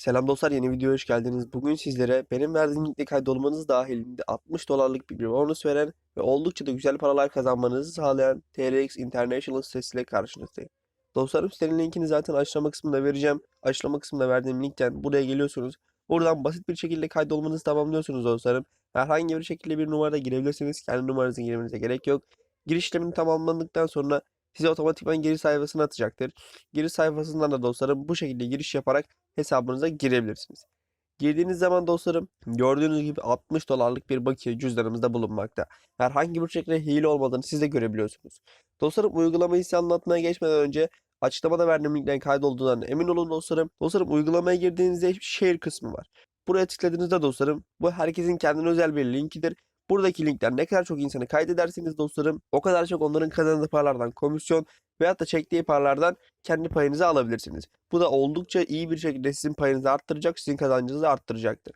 Selam dostlar yeni videoya hoş geldiniz. Bugün sizlere benim verdiğim linkle kaydolmanız dahilinde 60 dolarlık bir bonus veren ve oldukça da güzel paralar kazanmanızı sağlayan TRX International sitesiyle karşınızdayım. Dostlarım sitenin linkini zaten açıklama kısmında vereceğim. Açıklama kısmında verdiğim linkten buraya geliyorsunuz. Buradan basit bir şekilde kaydolmanızı tamamlıyorsunuz dostlarım. Herhangi bir şekilde bir numarada girebilirsiniz. Kendi numaranızı girmenize gerek yok. Giriş işlemini tamamlandıktan sonra sizi otomatikman geri sayfasına atacaktır. Giriş sayfasından da dostlarım bu şekilde giriş yaparak hesabınıza girebilirsiniz. Girdiğiniz zaman dostlarım gördüğünüz gibi 60 dolarlık bir bakiye cüzdanımızda bulunmakta. Herhangi bir şekilde hile olmadığını siz de görebiliyorsunuz. Dostlarım uygulamayı size anlatmaya geçmeden önce açıklamada verdiğim linkten kaydolduğundan emin olun dostlarım. Dostlarım uygulamaya girdiğinizde share kısmı var. Buraya tıkladığınızda dostlarım bu herkesin kendine özel bir linkidir. Buradaki linkler ne kadar çok insanı kaydederseniz dostlarım o kadar çok onların kazandığı paralardan komisyon veyahut da çektiği paralardan kendi payınızı alabilirsiniz. Bu da oldukça iyi bir şekilde sizin payınızı arttıracak, sizin kazancınızı arttıracaktır.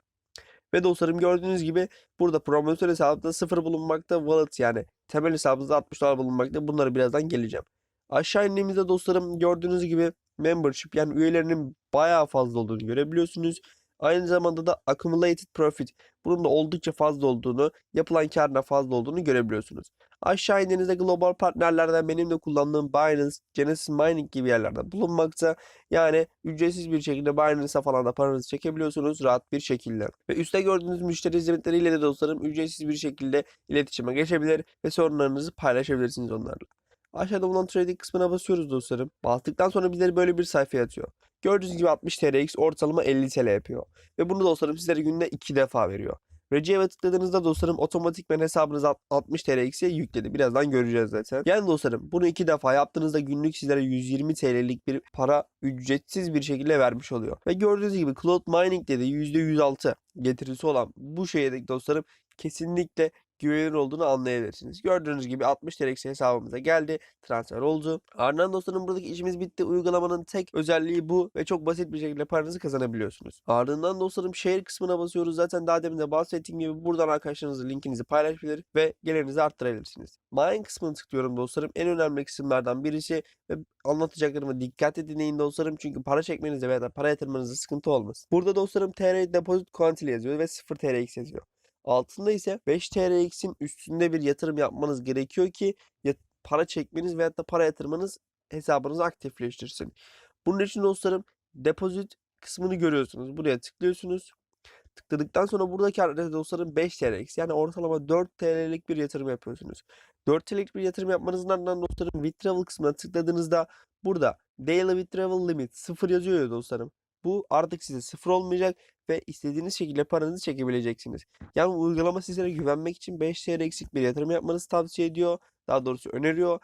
Ve dostlarım gördüğünüz gibi burada promosyon hesabında sıfır bulunmakta. Wallet yani temel hesabınızda 60 dolar bulunmakta. Bunları birazdan geleceğim. Aşağı indiğimizde dostlarım gördüğünüz gibi membership yani üyelerinin bayağı fazla olduğunu görebiliyorsunuz. Aynı zamanda da accumulated profit bunun da oldukça fazla olduğunu, yapılan karına fazla olduğunu görebiliyorsunuz. Aşağı indiğinizde global partnerlerden benim de kullandığım Binance, Genesis Mining gibi yerlerde bulunmakta. Yani ücretsiz bir şekilde Binance'a falan da paranızı çekebiliyorsunuz rahat bir şekilde. Ve üstte gördüğünüz müşteri hizmetleriyle de dostlarım ücretsiz bir şekilde iletişime geçebilir ve sorunlarınızı paylaşabilirsiniz onlarla. Aşağıda bulunan trading kısmına basıyoruz dostlarım. Bastıktan sonra bizleri böyle bir sayfaya atıyor. Gördüğünüz gibi 60 TRX ortalama 50 TL yapıyor. Ve bunu dostlarım sizlere günde 2 defa veriyor. Recep'e tıkladığınızda dostlarım otomatikmen hesabınıza 60 TRX'e yükledi. Birazdan göreceğiz zaten. Yani dostlarım bunu 2 defa yaptığınızda günlük sizlere 120 TL'lik bir para ücretsiz bir şekilde vermiş oluyor. Ve gördüğünüz gibi Cloud Mining dedi %106 getirisi olan bu şeye dostlarım kesinlikle güvenilir olduğunu anlayabilirsiniz. Gördüğünüz gibi 60 TRX hesabımıza geldi. Transfer oldu. Ardından dostlarım buradaki işimiz bitti. Uygulamanın tek özelliği bu ve çok basit bir şekilde paranızı kazanabiliyorsunuz. Ardından dostlarım share kısmına basıyoruz. Zaten daha demin de bahsettiğim gibi buradan arkadaşlarınızla linkinizi paylaşabilir ve gelirinizi arttırabilirsiniz. Mine kısmını tıklıyorum dostlarım. En önemli kısımlardan birisi ve anlatacaklarımı dikkatli dinleyin dostlarım. Çünkü para çekmenizde veya para yatırmanızda sıkıntı olmasın. Burada dostlarım TR Deposit Quantity yazıyor ve 0 TRX yazıyor. Altında ise 5 TRX'in üstünde bir yatırım yapmanız gerekiyor ki para çekmeniz veyahut da para yatırmanız hesabınızı aktifleştirsin. Bunun için dostlarım depozit kısmını görüyorsunuz. Buraya tıklıyorsunuz. Tıkladıktan sonra buradaki adrese dostlarım 5 TRX yani ortalama 4 TL'lik bir yatırım yapıyorsunuz. 4 TL'lik bir yatırım yapmanızın ardından dostlarım withdrawal kısmına tıkladığınızda burada daily withdrawal limit 0 yazıyor ya dostlarım. Bu artık size sıfır olmayacak ve istediğiniz şekilde paranızı çekebileceksiniz. Yani uygulama sizlere güvenmek için 5 TL eksik bir yatırım yapmanızı tavsiye ediyor. Daha doğrusu öneriyor.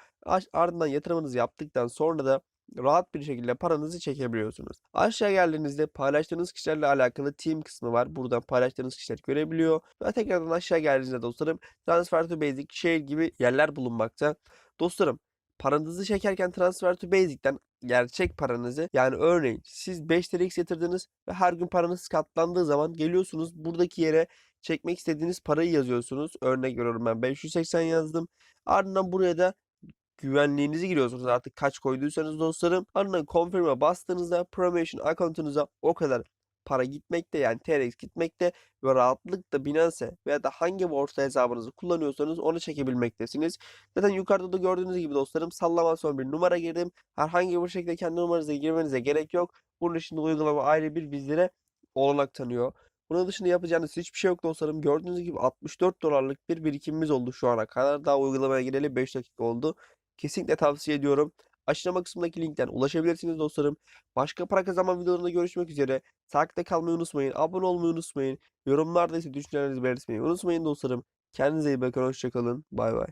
Ardından yatırımınızı yaptıktan sonra da rahat bir şekilde paranızı çekebiliyorsunuz. Aşağı geldiğinizde paylaştığınız kişilerle alakalı team kısmı var. Buradan paylaştığınız kişiler görebiliyor. Ve tekrardan aşağı geldiğinizde dostlarım transfer to basic, share gibi yerler bulunmakta. Dostlarım paranızı çekerken transfer to basic'ten gerçek paranızı yani örneğin siz 5 TRX yatırdınız ve her gün paranız katlandığı zaman geliyorsunuz buradaki yere çekmek istediğiniz parayı yazıyorsunuz. Örnek veriyorum ben 580 yazdım. Ardından buraya da güvenliğinizi giriyorsunuz artık kaç koyduysanız dostlarım. Ardından confirm'e bastığınızda promotion account'unuza o kadar para gitmekte yani TRX gitmekte ve rahatlıkla Binance veya da hangi borsa hesabınızı kullanıyorsanız onu çekebilmektesiniz. Zaten yukarıda da gördüğünüz gibi dostlarım sallamasyon bir numara girdim. Herhangi bir şekilde kendi numaranızı girmenize gerek yok. Bunun için uygulama ayrı bir bizlere olanak tanıyor. Bunun dışında yapacağınız hiçbir şey yok dostlarım. Gördüğünüz gibi 64 dolarlık bir birikimimiz oldu şu ana kadar. Daha uygulamaya gireli 5 dakika oldu. Kesinlikle tavsiye ediyorum. Açıklama kısmındaki linkten ulaşabilirsiniz dostlarım. Başka para kazanma videolarında görüşmek üzere. Takipte kalmayı unutmayın. Abone olmayı unutmayın. Yorumlarda ise düşüncelerinizi belirtmeyi unutmayın dostlarım. Kendinize iyi bakın. Hoşçakalın. Bay bay.